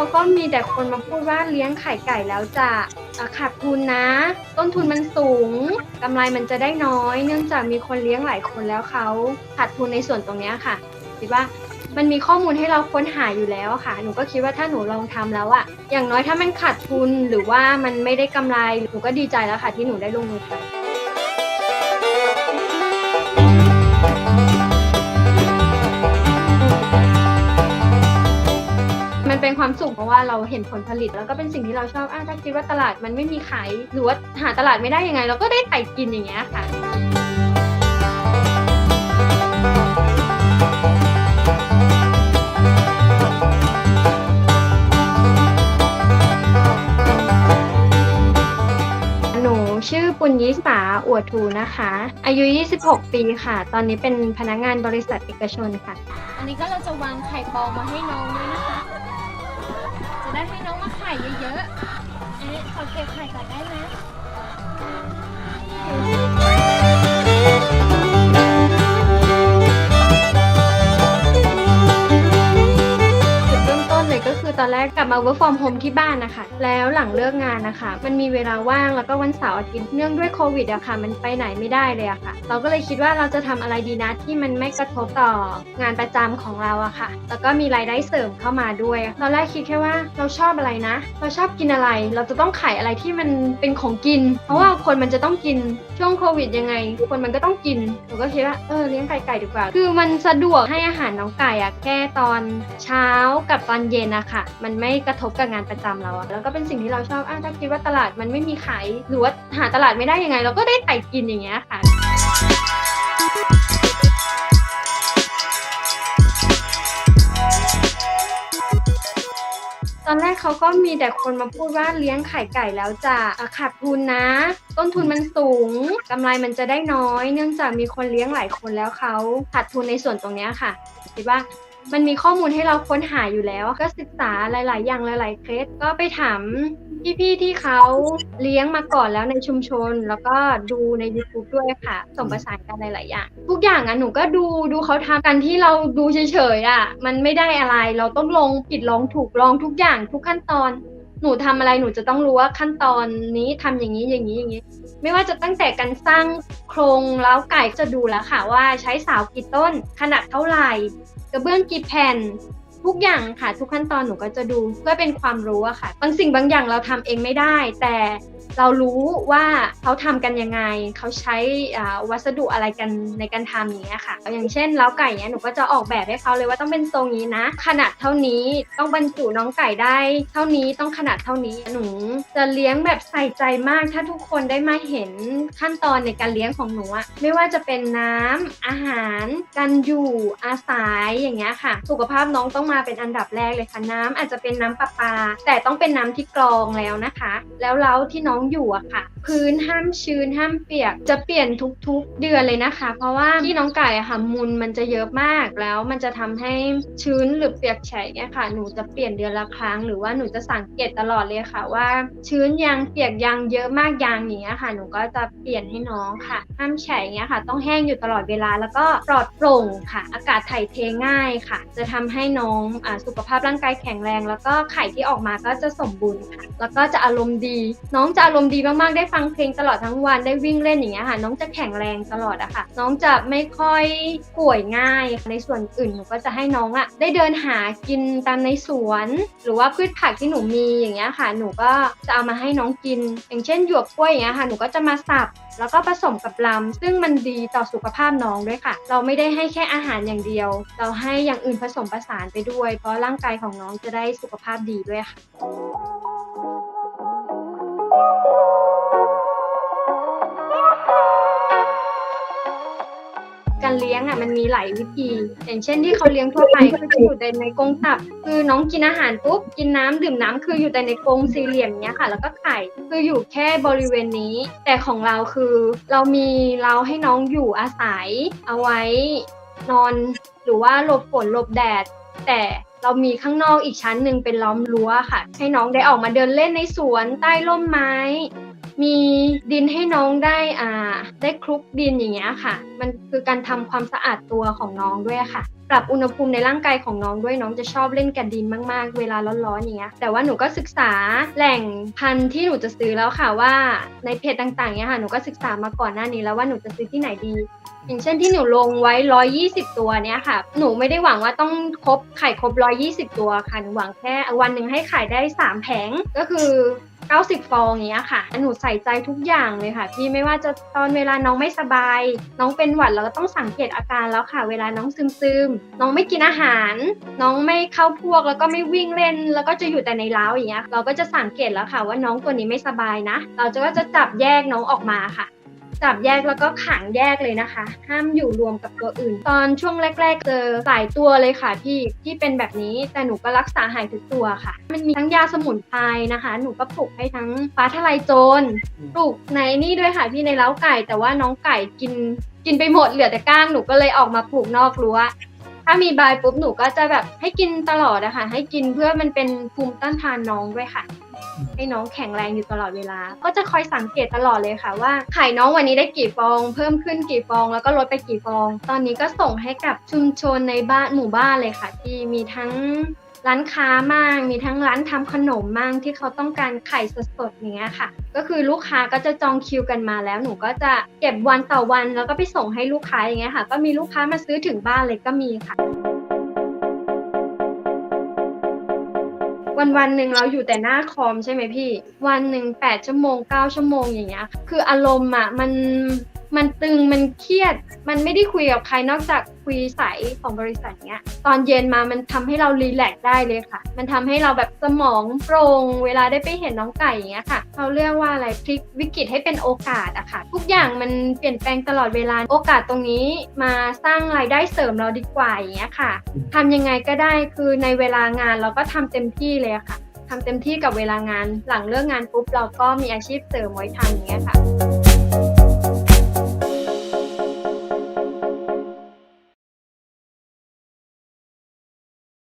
เขาก็มีแต่คนมาพูดว่าเลี้ยงไข่ไก่แล้วจะขาดทุนนะ ต้นทุนมันสูงกำไรมันจะได้น้อย เนื่องจากมีคนเลี้ยงหลายคนแล้วเขาขาดทุนในส่วนตรงนี้ค่ะคิดว่ามันมีข้อมูลให้เราค้นหาอยู่แล้วค่ะ หนูก็คิดว่าถ้าหนูลองทำแล้วอะอย่างน้อยถ้ามันขาดทุนหรือว่ามันไม่ได้กำไร หนูก็ดีใจแล้วค่ะที่หนูได้ลงมือทำ เป็นความสุขเพราะว่าเราเห็นผลผลิต แล้วก็เป็นสิ่งที่เราชอบอะถ้าคิดว่าตลาดมันไม่มีขายหรือว่าหาตลาดไม่ได้ยังไง เราก็ได้ไก่กินอย่างเงี้ยค่ะหนูชื่อปุญยิสาอวดทูนะคะ อายุ 26 ปีค่ะ ตอนนี้เป็นพนักงานบริษัทเอกชนค่ะ อันนี้ก็เราจะวางไข่ปองมาให้น้องด้วยนะคะ แล้วให้น้องมาไข่เยอะๆเอ๊ะขอเก็บไข่ก่อนได้ไหม ตอนแรกกลับมา work from home ที่บ้านนะคะ แล้วหลังเลิกงานนะคะ มันมีเวลาว่างแล้วก็วันเสาร์อาทิตย์เนื่องด้วยโควิดอะค่ะ มันไปไหนไม่ได้เลยอะค่ะ เราก็เลยคิดว่าเราจะทำอะไรดีนะที่มันไม่กระทบต่องานประจำของเราอะค่ะ แล้วก็มีรายได้เสริมเข้ามาด้วย ตอนแรกคิดแค่ว่าเราชอบอะไรนะ เราชอบกินอะไร เราจะต้องขายอะไรที่มันเป็นของกิน เพราะว่าคนมันจะต้องกินช่วงโควิดยังไง คนมันก็ต้องกินหนูก็คิดว่าเออเลี้ยงไก่ไก่ดีกว่า คือมันสะดวกให้อาหารน้องไก่อะแค่ตอนเช้ากับตอนเย็นอะค่ะมันไม่กระทบกับงานประจำเราอะแล้วก็เป็นสิ่งที่เราชอบอะถ้าคิดว่าตลาดมันไม่มีขายหรือว่าหาตลาดไม่ได้ยังไง เราก็ได้ไก่กินอย่างเงี้ยค่ะตอนแรกเขาก็มีแต่คนมาพูดว่าเลี้ยงไข่ไก่แล้วจะขาดทุนนะ ต้นทุนมันสูงกำไรมันจะได้น้อย เนื่องจากมีคนเลี้ยงหลายคนแล้วเขาขาดทุนในส่วนตรงนี้ค่ะคิดว่า มันมีข้อมูลให้เราค้นหาอยู่แล้ว ก็ศึกษาหลาย ๆ อย่างหลาย ๆ เคสก็ไปถามพี่ ๆ ที่เขาเลี้ยงมาก่อนแล้วในชุมชน แล้วก็ดูใน YouTube ด้วยค่ะสมประสานกันหลาย ๆ อย่าง ทุกอย่างอะหนูก็ดูดูเขาทำกันที่เราดูเฉย ๆ อะ มันไม่ได้อะไรเราต้องลงผิดลองถูกลองทุกอย่างทุกขั้นตอนหนูทำอะไรหนูจะต้องรู้ว่าขั้นตอนนี้ทำอย่างนี้อย่างนี้อย่างนี้ ไม่ว่าจะตั้งแต่การสร้างโครงเล้าไก่จะดูแล้วค่ะว่าใช้สาวกี่ต้นขนาดเท่าไหร่ กระเบื้องกี่แผ่น ทุกอย่างค่ะ ทุกขั้นตอนหนูก็จะดูเพื่อเป็นความรู้อะค่ะ บางสิ่งบางอย่างเราทำเองไม่ได้ แต่เรารู้ว่าเขาทำกันยังไง เขาใช้วัสดุอะไรกันในการทำอย่างเงี้ยค่ะ อย่างเช่นเล้าไก่เนี้ยหนูก็จะออกแบบให้เขาเลยว่าต้องเป็นทรงนี้นะ ขนาดเท่านี้ต้องบรรจุน้องไก่ได้ เท่านี้ต้องขนาดเท่านี้หนูจะเลี้ยงแบบใส่ใจมาก ถ้าทุกคนได้มาเห็นขั้นตอนในการเลี้ยงของหนูอะไม่ว่าจะเป็นน้ำอาหาร การอยู่อาศัยอย่างเงี้ยค่ะ สุขภาพน้องต้องมาเป็นอันดับแรกเลยค่ะน้ำอาจจะเป็นน้ำประปาแต่ต้องเป็นน้ำที่กรองแล้วนะคะ แล้วเล้าที่น้องอยู่อะค่ะพื้นห้ามชื้นห้ามเปียก จะเปลี่ยนทุกๆเดือนเลยนะคะ เพราะว่าที่น้องไก่อะค่ะมูลมันจะเยอะมากแล้วมันจะทำให้ชื้นหรือเปียกแฉะเนี่ยค่ะ หนูจะเปลี่ยนเดือนละครั้ง หรือว่าหนูจะสังเกตตลอดเลยค่ะ ว่า ชื้นยังเปียกยังเยอะมากยังอย่างเงี้ยค่ะ หนูก็จะเปลี่ยนให้น้องค่ะ ห้ามแฉะเงี้ยค่ะ ต้องแห้งอยู่ตลอดเวลาแล้วก็ปลอดโปร่งค่ะ อากาศถ่ายเทง่ายค่ะ จะทำให้น้องอาสุขภาพร่างกายแข็งแรง แล้วก็ไข่ที่ออกมาก็จะสมบูรณ์ค่ะแล้วก็จะอารมณ์ดี น้องจะอารมณ์ดีมากๆได้ฟังเพลงตลอดทั้งวันได้วิ่งเล่นอย่างเงี้ยค่ะ น้องจะแข็งแรงตลอดอะค่ะ น้องจะไม่ค่อยป่วยง่าย ในส่วนอื่นหนูก็จะให้น้องอะได้เดินหากินตามในสวน หรือว่าพืชผักที่หนูมีอย่างเงี้ยค่ะ หนูก็จะเอามาให้น้องกิน อย่างเช่นหยวกกล้วยอย่างเงี้ยค่ะ หนูก็จะมาสับแล้วก็ผสมกับลำซึ่งมันดีต่อสุขภาพน้องด้วยค่ะ เราไม่ได้ให้แค่อาหารอย่างเดียว เราให้อย่างอื่นผสมผสานไปด้วย เพราะร่างกายของน้องจะได้สุขภาพดีด้วยค่ะ การเลี้ยงอะมันมีหลายวิธี อย่างเช่นที่เขาเลี้ยงทั่วไปก็จะอยู่แต่ในกรงตับ คือน้องกินอาหารปุ๊บกินน้ำดื่มน้ำคืออยู่แต่ในกรงสี่เหลี่ยมเนี้ยค่ะ แล้วก็ไข่คืออยู่แค่บริเวณนี้ แต่ของเราคือเรามีเราให้น้องอยู่อาศัย เอาไว้นอนหรือว่าหลบฝนหลบแดด แต่เรามีข้างนอกอีกชั้นหนึ่งเป็นล้อมรั้วค่ะ ให้น้องได้ออกมาเดินเล่นในสวนใต้ร่มไม้ มีดินให้น้องได้อ่าได้คลุกดินอย่างเงี้ยค่ะ มันคือการทำความสะอาดตัวของน้องด้วยค่ะ ปรับอุณหภูมิในร่างกายของน้องด้วยน้องจะชอบเล่นกับดินมากๆ เวลาร้อนๆอย่างเงี้ยแต่ว่าหนูก็ศึกษาแหล่งพันธุ์ที่หนูจะซื้อแล้วค่ะว่าในเพจต่างๆเนี้ยค่ะหนูก็ศึกษามาก่อนหน้านี้แล้วว่าหนูจะซื้อที่ไหนดีอย่างเช่นที่หนูลงไว้ 120 ตัวเนี้ยค่ะ หนูไม่ได้หวังว่าต้องครบไข่ครบ 120 ตัวค่ะ หนูหวังแค่วันหนึ่งให้ขายได้ 3 แผง ก็คือ 90 ฟองอย่างเงี้ยค่ะ หนูใส่ใจทุกอย่างเลยค่ะพี่ไม่ว่าจะตอนเวลาน้องไม่สบาย น้องเป็นหวัดเราก็ต้องสังเกตอาการแล้วค่ะ เวลาน้องซึมซึมน้องไม่กินอาหาร น้องไม่เข้าพวกแล้วก็ไม่วิ่งเล่น แล้วก็จะอยู่แต่ในเล้าอย่างเงี้ยเราก็จะสังเกตแล้วค่ะว่าน้องตัวนี้ไม่สบายนะ เราจะก็จะจับแยกน้องออกมาค่ะ จับแยกแล้วก็ขังแยกเลยนะคะ ห้ามอยู่รวมกับตัวอื่น ตอนช่วงแรก ๆ เจอหลายตัวเลยค่ะที่ที่เป็นแบบนี้แต่หนูก็รักษาหายทุกตัวค่ะ มันมีทั้งยาสมุนไพรนะคะ หนูก็ปลูกให้ทั้งฟ้าทะลายโจรปลูกในนี่ด้วยค่ะพี่ในเล้าไก่ แต่ว่าน้องไก่กินกินไปหมดเหลือแต่ก้างหนูก็เลยออกมาปลูกนอกรั้วถ้ามีบายปุ๊บหนูก็จะแบบให้กินตลอดนะคะให้กินเพื่อมันเป็นภูมิต้านทานน้องด้วยค่ะ ให้น้องแข็งแรงอยู่ตลอดเวลา ก็จะคอยสังเกตตลอดเลยค่ะว่าไข่น้องวันนี้ได้กี่ฟอง เพิ่มขึ้นกี่ฟอง แล้วก็ลดไปกี่ฟอง ตอนนี้ก็ส่งให้กับชุมชนในบ้านหมู่บ้านเลยค่ะ ที่มีทั้งร้านค้ามั่งมีทั้งร้านทำขนมมั่งที่เขาต้องการไข่สดๆอย่างเงี้ยค่ะ ก็คือลูกค้าก็จะจองคิวกันมาแล้วหนูก็จะเก็บวันต่อวันแล้วก็ไปส่งให้ลูกค้าอย่างเงี้ยค่ะ ก็มีลูกค้ามาซื้อถึงบ้านเลยก็มีค่ะ วันวันหนึ่งเราอยู่แต่หน้าคอมใช่ไหมพี่ วันหนึ่งแปดชั่วโมงเก้าชั่วโมงอย่างเงี้ย คืออารมณ์อะมัน มันตึงมันเครียด มันไม่ได้คุยกับใครนอกจากคุยสายของบริษัทเนี้ย ตอนเย็นมามันทำให้เรารีแลกซ์ได้เลยค่ะ มันทำให้เราแบบสมองโปร่งเวลาได้ไปเห็นน้องไก่อย่างเงี้ยค่ะเขาเรียกว่าอะไรพลิกวิกฤตให้เป็นโอกาสอะค่ะ ทุกอย่างมันเปลี่ยนแปลงตลอดเวลาโอกาสตรงนี้มาสร้างรายได้เสริมเราดีกว่าอย่างเงี้ยค่ะทำยังไงก็ได้คือในเวลางานเราก็ทำเต็มที่เลยค่ะทำเต็มที่กับเวลางานหลังเลิกงานปุ๊บเราก็มีอาชีพเสริมไว้ทำอย่างเงี้ยค่ะ